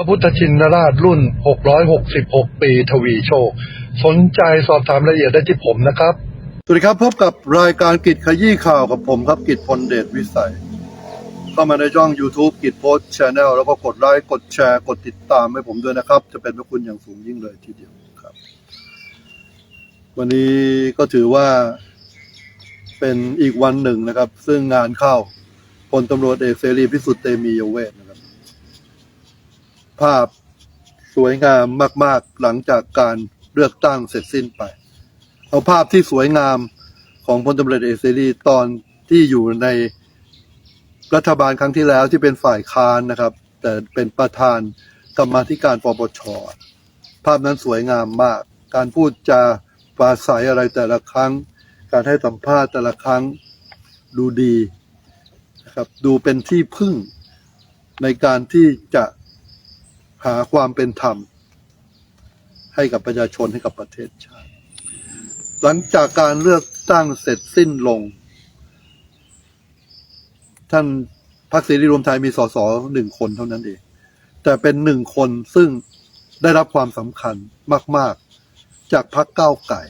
พระพุทธชินราชรุ่น 666 ปีทวีโชค สนใจสอบถามรายละเอียดได้ที่ผมนะครับ สวัสดีครับพบกับรายการกิจขยี้ข่าวกับผมครับกิจพลเดชวิสัย เข้ามาในช่อง YouTube กิจโพสช n แนลแล้วก็กดไลค์กดแชร์กดติดตามให้ผมด้วยนะครับ จะเป็นพระคุณอย่างสูงยิ่งเลยทีเดียวครับ วันนี้ก็ถือว่าเป็นอีกวันหนึ่งนะครับ ซึ่งงานเข้าพลตำรวจเอกเสรีพิสุทธิ์เตมียเวทนะครับ ภาพสวยงามมาก ๆ หลังจากการเลือกตั้งเสร็จสิ้นไป เอาภาพที่สวยงามของพลตำรวจเอกเสรีตอนที่อยู่ในรัฐบาลครั้งที่แล้วที่เป็นฝ่ายค้านนะครับ แต่เป็นประธานกรรมาธิการปปชภาพนั้นสวยงามมาก การพูดจาปราศัยอะไรแต่ละครั้ง การให้สัมภาษณ์แต่ละครั้งดูดีนะครับ ดูเป็นที่พึ่งในการที่จะ หาความเป็นธรรม ให้กับประชาชนให้กับประเทศชาติ หลังจากการเลือกตั้งเสร็จสิ้นลง ท่านพรรคเสรีรวมไทยมีสสหนึ่งคนเท่านั้นเอง แต่เป็นหนึ่งคนซึ่งได้รับความสำคัญมาก ๆ จากพรรคก้าวไก่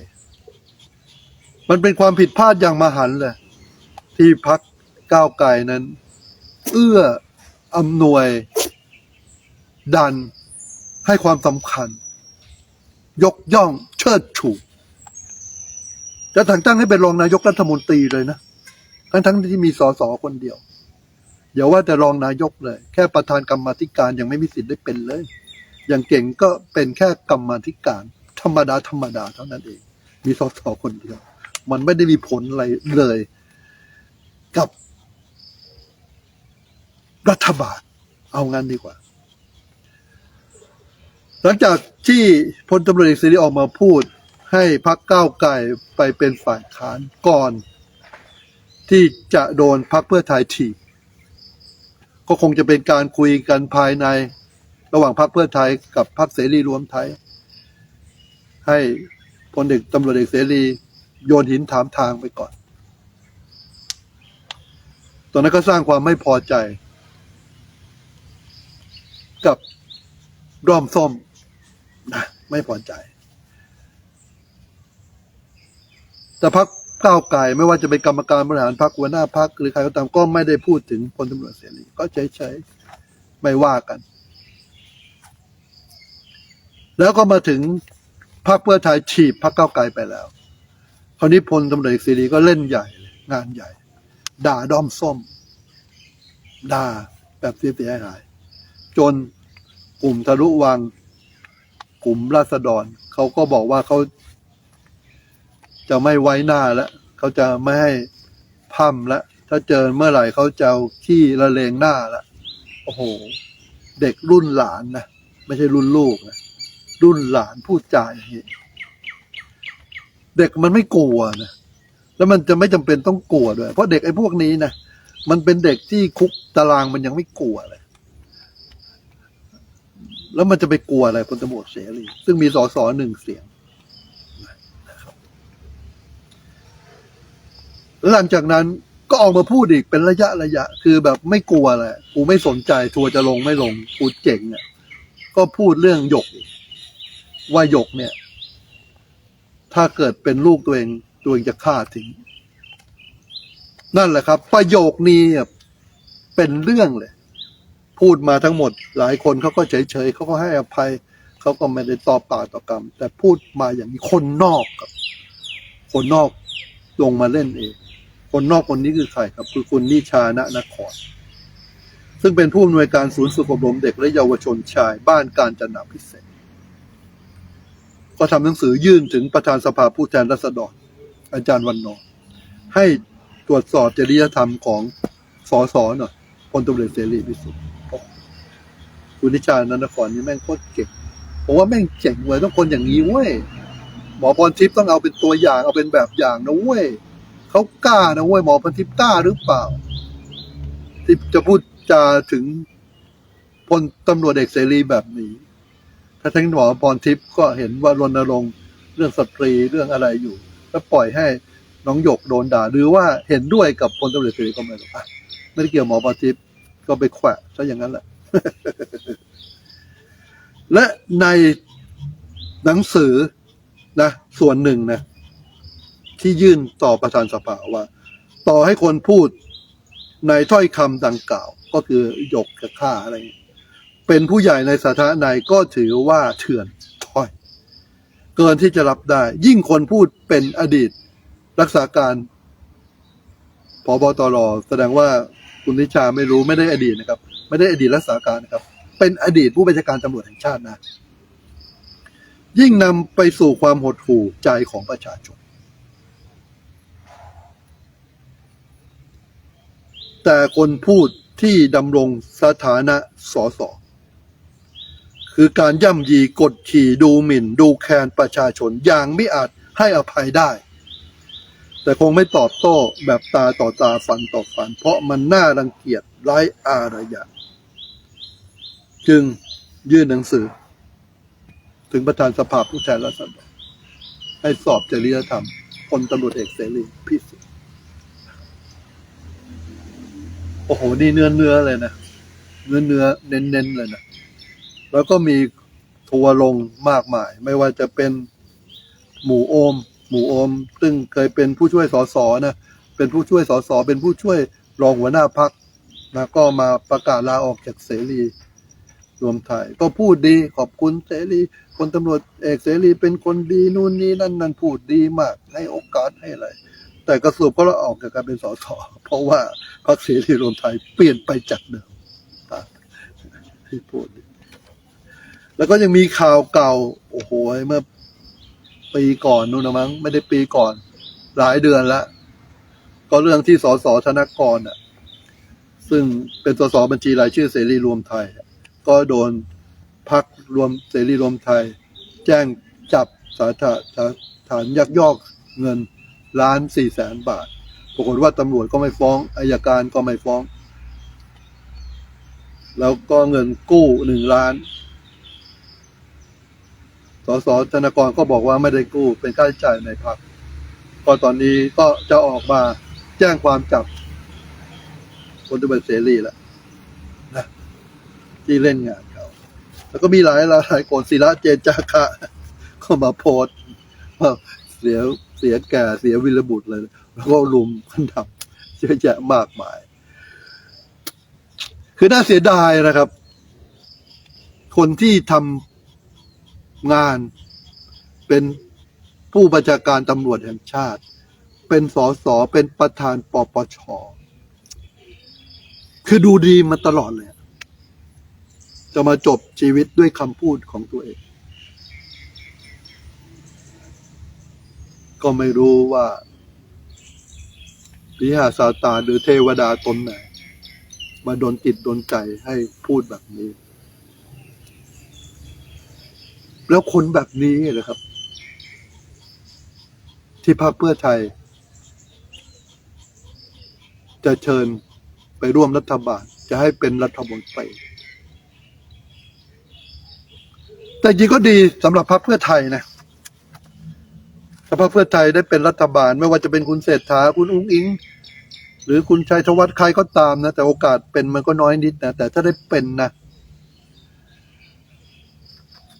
มันเป็นความผิดพลาดอย่างมหันต์เลยที่พรรคก้าวไก่นั้น เอื้ออำนวย ดัน ให้ความสำคัญ ยกย่องเชิดชูจะแต่งตั้งให้เป็นรองนายกรัฐมนตรีเลยนะ ทั้งทั้งๆที่มีสสคนเดียวอย่าว่าแต่รองนายกเลย แค่ประธานกรรมธิการยังไม่มีสิทธิ์ได้เป็นเลย อย่างเก่งก็เป็นแค่กรรมธิการ ธรรมดาธรรมดาเท่านั้นเอง มีสสคนเดียว มันไม่ได้มีผลอะไรเลย กับรัฐบาล เอางั้นดีกว่า หลังจากที่พลตำรวจเอกเสรีออกมาพูด ให้พักก้าวไกลไปเป็นฝ่ายค้านก่อน ที่จะโดนพักเพื่อไทยถีบก็คงจะเป็นการคุยกันภายในระหว่างพรรคเพื่อไทยกับพรรคเสรีรวมไทย ให้พลเอกตำรวจเอกเสรีโยนหินถามทางไปก่อน ตอนนั้นก็สร้างความไม่พอใจ กับร่อมส้ม ไม่พอใจ แต่พักก้าวไก่ไม่ว่าจะเป็นกรรมการบริหารพักหัวหน้าพักหรือใครก็ตามก็ไม่ได้พูดถึงพลตำรวจเสรีก็เฉยๆไม่ว่ากัน แล้วก็มาถึงพรรคเพื่อไทยฉีบพรรคก้าวไกลไปแล้ว คราวนี้พลตำรวจเสรีก็เล่นใหญ่เลยงานใหญ่ ด่าด้อมส้ม ด่าแบบเสียหาย จนกลุ่มทะลุวัง กลุ่มราษฎรเขาก็บอกว่าเขาจะไม่ไว้หน้าแล้วเขาจะไม่ให้พั่มแล้วถ้าเจอเมื่อไหร่เขาจะขี้ละเลงหน้าละโอ้โห เด็กรุ่นหลานนะไม่ใช่รุ่นลูกนะรุ่นหลานพูดจาอย่างนี้เด็กมันไม่กลัวนะแล้วมันจะไม่จำเป็นต้องกลัวด้วย เพราะเด็กไอ้พวกนี้นะมันเป็นเด็กที่คุกตารางมันยังไม่กลัวเลย แล้วมันจะไปกลัวอะไรพลตำรวจเสรีซึ่งมีสอสอหนึ่งเสียงแล้วหลังจากนั้นก็ออกมาพูดอีกเป็นระยะระยะ คือแบบไม่กลัวแหละกูไม่สนใจทัวร์จะลงไม่ลงกูเจ๋งเนี่ยก็พูดเรื่องหยกอีกว่าหยกเนี่ย ถ้าเกิดเป็นลูกตัวเองตัวเองจะฆ่าทิ้งนั่นแหละครับ ประโยคนี้เป็นเรื่องเลย พูดมาทั้งหมด หลายคนเขาก็เฉยๆเขาก็ให้อภัยเขาก็ไม่ได้ตอบปากต่อกรรม แต่พูดมาอย่างนี้คนนอกครับ คนนอกลงมาเล่นเอง คนนอกคนนี้คือใครครับ คือคุณนิชาณนคร ซึ่งเป็นผู้อำนวยการศูนย์ฝึกอบรมเด็กและเยาวชนชายบ้านการจนาพิเศษ ก็ทำหนังสือยื่นถึงประธานสภาผู้แทนราษฎร อาจารย์วันนอร์ให้ตรวจสอบจริยธรรมของสอสอหน่อยพลตำรวจเสรีพิสุทธิ์ คุณนิชาณนครนี่แม่งโคตรเก่งผมว่าแม่งเจ๋งเว้ยต้องคนอย่างนี้เว้ยหมอพรทิพย์ต้องเอาเป็นตัวอย่างเอาเป็นแบบอย่างนะเว้ยเขากล้านะเว้ยหมอพรทิพย์กล้าหรือเปล่า ที่จะพูดจาถึงพลตำรวจเอกเสรีแบบนี้ ถ้าทั้งหมอพรทิพย์ก็เห็นว่ารณรงค์เรื่องสตรีเรื่องอะไรอยู่ แล้วปล่อยให้น้องหยกโดนด่า หรือว่าเห็นด้วยกับพลตำรวจเสรีก็ไม่รู้อะไม่ได้เกี่ยวหมอพรทิพย์ก็ไปแขวะซะอย่างนั้นแหละ และในหนังสือนะ ส่วนหนึ่งนะ ที่ยื่นต่อประธานสภาว่า ต่อให้คนพูดในถ้อยคำดังกล่าว ก็คือหยกกับข้าอะไรเงี้เป็นผู้ใหญ่ในสาธารณะก็ถือว่าเถื่อนถ้อย เกินที่จะรับได้ ยิ่งคนพูดเป็นอดีตรักษาการพบตรแสดงว่าคุณนิชาไม่รู้ไม่ได้อดีตนะครับ ไม่ได้อดีตรักษาการนะครับ เป็นอดีตผู้บัญชาการตำรวจแห่งชาตินะ ยิ่งนำไปสู่ความหดหู่ใจของประชาชน แต่คนพูดที่ดำรงสถานะสอสอคือการย่ำยีกดขี่ดูหมิ่น ดูแคลนประชาชนอย่างไม่อาจให้อภัยได้ แต่คงไม่ตอบโต้แบบตาต่อตาฟันต่อฟัน เพราะมันน่ารังเกียจไร้อารยะ จึงยื่นหนังสือ ถึงประธานสภาผู้แทนราษฎรให้สอบจริยธรรมพลตำรวจเอกเสรีพิสุทธิ์โอ้โห นี่เนื้อเนื้อเลยนะเนื้อเนื้อเน้นเน้นเลยนะ แล้วก็มีทัวร์ลงมากมาย ไม่ว่าจะเป็นหมู่โอม หมู่โอม ซึ่งเคยเป็นผู้ช่วยสสนะ เป็นผู้ช่วยสสเป็นผู้ช่วยรองหัวหน้าพักนะก็มาประกาศลาออกจากเสรี รวมไทย ก็พูดดีขอบคุณเสรีพลตำรวจเอกเสรีเป็นคนดีนู่นนี่นั่นนั่นพูดดีมาก ให้โอกาสให้อะไร แต่กระสรุปก็ละออกจากการเป็นสสเพราะว่าพรรคเสรีรวมไทยเปลี่ยนไปจากเดิมที่พูดแล้วก็ยังมีข่าวเก่า โอ้โหเมื่อปีก่อนนู่นนะมั้งไม่ได้ปีก่อน หลายเดือนล้วก็เรื่องที่สสธนกรอะ ซึ่งเป็นสสบัญชีรายชื่อเสรีรวมไทย ก็โดนพักรวมเสรีรวมไทย แจ้งจับสาธาฐานยักยอกเงินล้านสี่แสนบาท ปรากฏว่าตำรวจก็ไม่ฟ้องอายการก็ไม่ฟ้อง แล้วก็เงินกู้หนึ่งล้าน สสธนกรก็บอกว่าไม่ได้กู้เป็นค่าใช้จ่ายในพักก็ตอนนี้ก็จะออกมาแจ้งความจับคนตำรวจเสรีแล้วนะ ที่เล่นงานเขา แล้วก็มีหลายหลายคนศิระเจนจาคะเข้ามาโพสว่าเสียเสียแก่เสียวิรบุตรเลย แล้วก็รุมกันทำเยอะแยะมากมาย คือน่าเสียดายนะครับ คนที่ทำงานเป็นผู้บัญชาการตำรวจแห่งชาติ เป็นสสเป็นประธานปปชคือดูดีมาตลอดเลย จะมาจบชีวิตด้วยคำพูดของตัวเอง ก็ไม่รู้ว่าพิหาซาตานหรือเทวดาตนไหน มาโดนจิตโดนใจให้พูดแบบนี้ แล้วคนแบบนี้นะครับ ที่พรรคเพื่อไทย จะเชิญไปร่วมรัฐบาล จะให้เป็นรัฐมนตรี แต่จริงก็ดีสำหรับพรรคเพื่อไทยนะถ้าพรรคเพื่อไทยได้เป็นรัฐบาล ไม่ว่าจะเป็นคุณเศรษฐาคุณอุ้งอิง หรือคุณชัยธวัฒน์ใครก็ตามนะ แต่โอกาสเป็นมันก็น้อยนิดนะแต่ถ้าได้เป็นนะ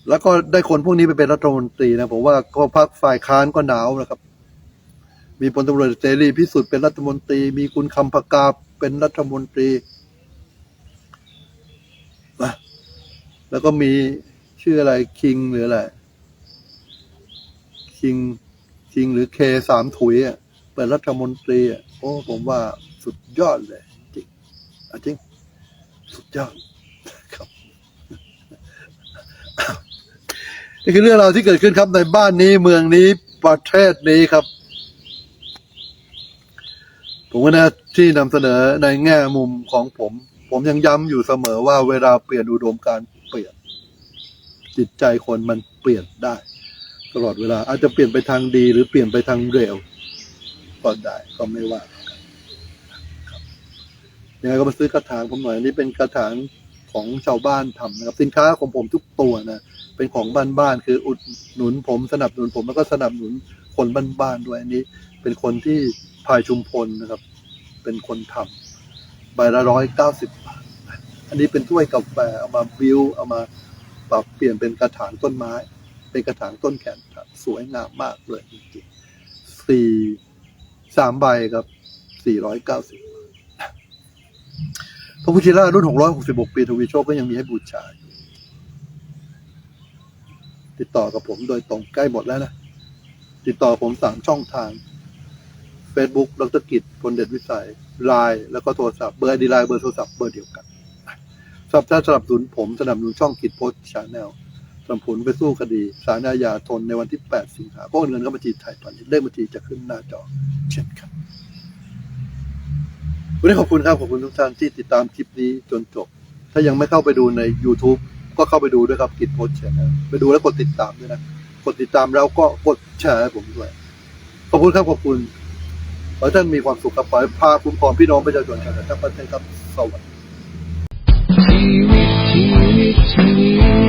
แล้วก็ได้คนพวกนี้ไปเป็นรัฐมนตรีนะผมว่าก็พักฝ่ายค้านก็หนาวนะครับ มีพลตำรวจเสรีพิสุทธิ์เป็นรัฐมนตรี มีคุณคำพกาเป็นรัฐมนตรีนะแล้วก็มี ชื่ออะไรคิงหรืออะไรคิงคิงหรือเคสามถุยอะเป็นรัฐมนตรีอะโอ้ผมว่าสุดยอดเลย จริงจริง สุดยอดครับนี่คือเรื่องราวที่เกิดขึ้นครับในบ้านนี้เมืองนี้ประเทศนี้ครับ ผมว่านะที่นำเสนอในแง่มุมของผม ผมยังย้ำอยู่เสมอว่าเวลาเปลี่ยนอุดมการเปลี่ยน จิตใจคนมันเปลี่ยนได้ ตลอดเวลาอาจจะเปลี่ยนไปทางดีหรือเปลี่ยนไปทางเร็วก็ได้ก็ไม่ว่ายังไงก็มาซื้อกระถางผมหน่อยอันนี้เป็นกระถางของชาวบ้านทำนะครับ สินค้าของผมทุกตัวนะเป็นของบ้านๆคืออุดหนุนผมสนับสนุนผมแล้วก็สนับสนุนคนบ้านๆด้วยอันนี้ เป็นคนที่พายชุมพลนะครับ เป็นคนทำใบละร้อยเก้าสิบบาทอันนี้เป็นถ้วยกาแฟเอามาบิวเอามา ปรับเปลี่ยนเป็นกระถางต้นไม้ เป็นกระถางต้นแขนสวยงามมากเลยจริงๆสี่สามใบครับสี่ร้อยเก้าสิบพระพุทธชินราชรุ่นหกร้อยหกสิบหกปีทวีโชคก็ยังมีให้บูชาอยู่ติดต่อกับผมโดยตรงใกล้หมดแล้วนะ ติดต่อผมสามช่องทาง Facebook ดรกิจพลเดชวิสัยไลน์แล้วก็โทรศัพท์เบอร์ดีไลน์เบอร์โทรศัพท์เบอร์เดียวกัน สำหรับท่านสนับสนุนผมสนับสนุนช่องกิจโพสชาแนลสนับสนุนไปสู้คดีสารอาญาทนในวันที่ 8 สิงหาคมก็โอนเงินเข้าบัญชีไทยตอนนี้เลขบัญชีจะขึ้นหน้าจอเช่นกันวันนี้ขอบคุณครับ ขอบคุณทุกท่านที่ติดตามคลิปนี้จนจบ ถ้ายังไม่เข้าไปดูใน YouTube ก็เข้าไปดูด้วยครับกิจโพสชาแนลไปดูแล้วกดติดตามด้วยนะกดติดตามแล้วก็กดแชร์ให้ผมด้วยขอบคุณครับขอบคุณขอให้ท่านมีความสุขครับขอให้พาคุ้มครองพี่น้องประชาชนชาวไทยทั้งประเทศครับสวัสดี to you.